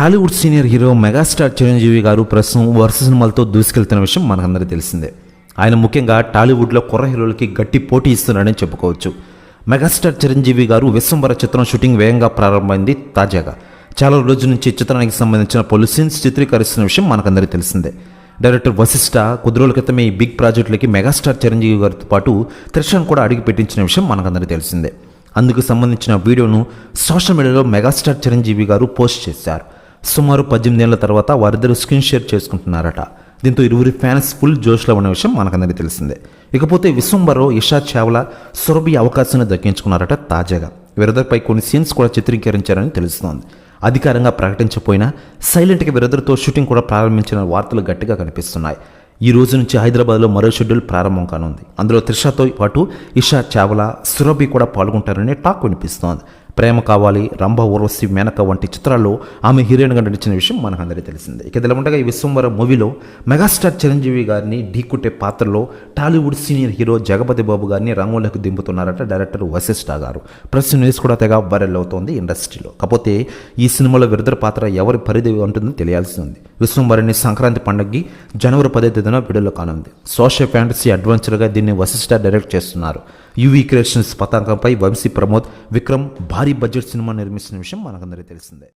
Tollywood senior hero megastar Chiranjeevi garu ప్రస్తుతం వరుస సినిమాలతో దూసుకెళ్తున్న విషయం మనకందరికీ తెలిసిందే. ఆయన ముఖ్యంగా టాలీవుడ్లో కుర్ర హీరోలకి గట్టి పోటీ ఇస్తున్నాడని చెప్పుకోవచ్చు. మెగాస్టార్ చిరంజీవి గారు విశ్వంబర చిత్రం షూటింగ్ వేగంగా ప్రారంభమైంది తాజాగా. చాలా రోజుల నుంచి చిత్రానికి సంబంధించిన పలు సీన్స్ చిత్రీకరిస్తున్న విషయం మనకందరికీ తెలిసిందే. డైరెక్టర్ వశిష్ఠ కొద్ది రోజుల క్రితం ఈ బిగ్ ప్రాజెక్టులకి మెగాస్టార్ చిరంజీవి గారితో పాటు త్రిషన్ కూడా అడిగి పెట్టించిన విషయం మనకందరికీ తెలిసిందే. అందుకు సంబంధించిన వీడియోను సోషల్ మీడియాలో మెగాస్టార్ చిరంజీవి గారు పోస్ట్ చేశారు. సుమారు పద్దెనిమిది ఏళ్ళ తర్వాత వారిద్దరు స్క్రీన్ షేర్ చేసుకుంటున్నారట. దీంతో ఇరువురి ఫ్యాన్స్ ఫుల్ జోష్లో ఉన్న విషయం మనకందరికీ తెలిసిందే. ఇకపోతే విశ్వంబరో ఇషా చావ్లా సురభి అవకాశాన్ని దక్కించుకున్నారట తాజాగా. వీరిద్దరిపై కొన్ని సీన్స్ కూడా చిత్రీకరించారని తెలుస్తోంది. అధికారంగా ప్రకటించపోయినా సైలెంట్గా వీరిద్దరితో షూటింగ్ కూడా ప్రారంభించిన వార్తలు గట్టిగా కనిపిస్తున్నాయి. ఈ రోజు నుంచి హైదరాబాద్లో మరో షెడ్యూల్ ప్రారంభం కానుంది. అందులో త్రిషతో పాటు ఇషా చావ్లా సురభి కూడా పాల్గొంటారనే టాక్ వినిపిస్తోంది. ప్రేమ కావాలి రంభ ఊర్వశి మేనక వంటి చిత్రాల్లో ఆమె హీరోయిన్గా నడిచిన విషయం మనకందరికీ తెలిసిందే. ఇక ఇలా ఉండగా ఈ విశ్వంవర మూవీలో మెగాస్టార్ చిరంజీవి గారిని ఢీకుట్టే పాత్రలో Tollywood senior hero Jagapathi Babu గారిని రంగులకు దింపుతున్నారట డైరెక్టర్ వశిష్ఠ గారు. ప్రెస్ న్యూస్ కూడా తెగ వైరల్ అవుతోంది ఇండస్ట్రీలో. కాకపోతే ఈ సినిమాలో విరుదర పాత్ర ఎవరి పరిధి ఉంటుందో తెలియాల్సి ఉంది. విశ్వంవరిని సంక్రాంతి పండుగకి జనవరి పదే తేదీన విడుదల కానుంది. సోషల్ ఫ్యాంటసీ అడ్వెంచర్గా దీన్ని వశిష్ఠ డైరెక్ట్ చేస్తున్నారు. యువీ క్రియేషన్స్ పతాకంపై వంశీ ప్రమోద్ విక్రమ్ భారీ బడ్జెట్ సినిమా నిర్మిస్తున్న విషయం మనకందరికీ తెలిసిందే.